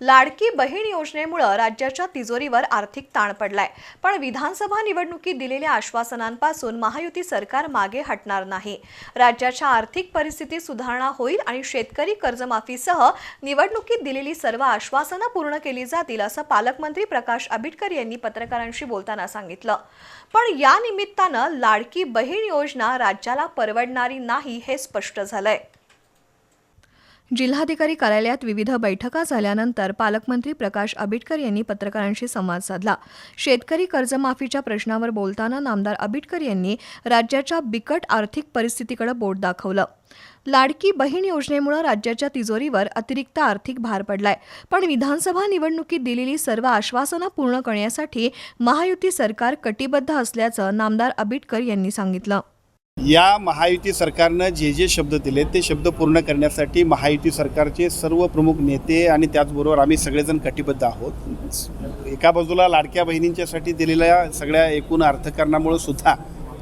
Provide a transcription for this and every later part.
लाडकी बहीण योजनेमुळं राज्याच्या तिजोरीवर आर्थिक ताण पडलाय. पण विधानसभा निवडणुकीत दिलेल्या आश्वासनांपासून महायुती सरकार मागे हटणार नाही. राज्याच्या आर्थिक परिस्थितीत सुधारणा होईल आणि शेतकरी कर्जमाफीसह निवडणुकीत दिलेली सर्व आश्वासनं पूर्ण केली जातील असं पालकमंत्री प्रकाश आंबेडकर यांनी पत्रकारांशी बोलताना सांगितलं. पण या निमित्तानं लाडकी बहीण योजना राज्याला परवडणारी नाही हे स्पष्ट झालंय. जिल्हाधिकारी कार्यालयात विविध बैठका झाल्यानंतर पालकमंत्री प्रकाश आबिटकर यांनी पत्रकारांशी संवाद साधला. शेतकरी कर्जमाफीच्या प्रश्नावर बोलताना नामदार आबिटकर यांनी राज्याच्या बिकट आर्थिक परिस्थितीकडे बोट दाखवलं. लाडकी बहीण योजनेमुळे राज्याच्या तिजोरीवर अतिरिक्त आर्थिक भार पडलाय. पण विधानसभा निवडणुकीत दिलेली सर्व आश्वासनं पूर्ण करण्यासाठी महायुती सरकार कटिबद्ध असल्याचं नामदार आबिटकर यांनी सांगितलं. या महायुती सरकारनं जे जे शब्द दिले ते शब्द पूर्ण करण्यासाठी महायुती सरकारचे सर्व प्रमुख नेते आणि त्याचबरोबर आम्ही सगळेजण कटिबद्ध आहोत. एका बाजूला लाडक्या बहिणींच्यासाठी दिलेल्या सगळ्या एकूण अर्थकारणामुळे सुद्धा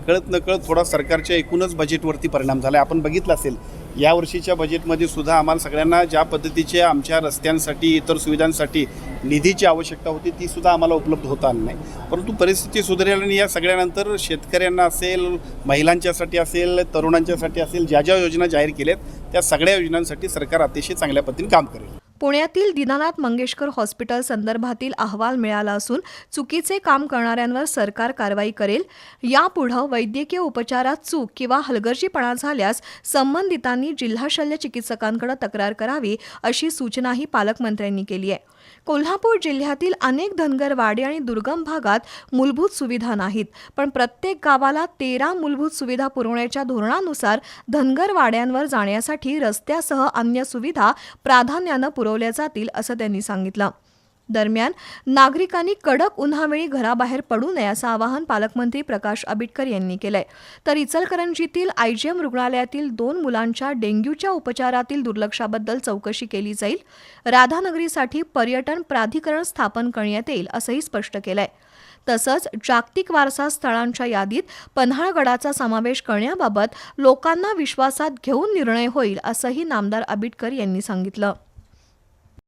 कळत नकळत थोडा सरकारच्या एकूणच बजेटवरती परिणाम झाला आपण बघितलं असेल या वर्षीच्या बजेटमध्ये सुद्धा आम्हाला सगळ्यांना ज्या पद्धतीचे आमच्या रस्त्यांसाठी इतर सुविधांसाठी निधीची आवश्यकता होती ती सुद्धा आम्हाला उपलब्ध होता नाही. परंतु परिस्थिती सुधारेल आणि या सगळ्यानंतर शेतकऱ्यांना असेल महिलांच्यासाठी असेल तरुणांच्यासाठी असेल ज्या ज्या योजना जाहीर केल्यात त्या सगळ्या योजनांसाठी सरकार अतिशय चांगल्या पद्धतीने काम करेल. पुण्यातील दीनानाथ मंगेशकर हॉस्पिटल संदर्भातील अहवाल मिळाला असून चुकीचे काम करणाऱ्यांवर सरकार कारवाई करेल. यापुढं वैद्यकीय उपचारात चूक किंवा हलगर्जीपणा झाल्यास संबंधितांनी जिल्हा शल्य चिकित्सकांकडे तक्रार करावी अशी सूचनाही पालकमंत्र्यांनी केली आहे. कोल्हापूर जिल्ह्यातील अनेक धनगरवाडी आणि दुर्गम भागात मूलभूत सुविधा नाहीत पण प्रत्येक गावाला तेरा मूलभूत सुविधा पुरवण्याच्या धोरणानुसार धनगरवाड्यांवर जाण्यासाठी रस्त्यासह अन्य सुविधा प्राधान्यानं पुरवल्या जातील असं त्यांनी सांगितलं. दरम्यान नागरिकांनी कडक उन्हावेळी घराबाहेर पडू नये असं आवाहन पालकमंत्री प्रकाश आबिटकर यांनी केलंय. तर इचलकरंजीतील आयजीएम रुग्णालयातील दोन मुलांच्या डेंग्यूच्या उपचारातील दुर्लक्षाबद्दल चौकशी केली जाईल. राधानगरीसाठी पर्यटन प्राधिकरण स्थापन करण्यात येईल असंही स्पष्ट केलंय. तसंच जागतिक वारसा स्थळांच्या यादीत पन्हाळगडाचा समावेश करण्याबाबत लोकांना विश्वासात घेऊन निर्णय होईल असंही नामदार आबिटकर यांनी सांगितलं.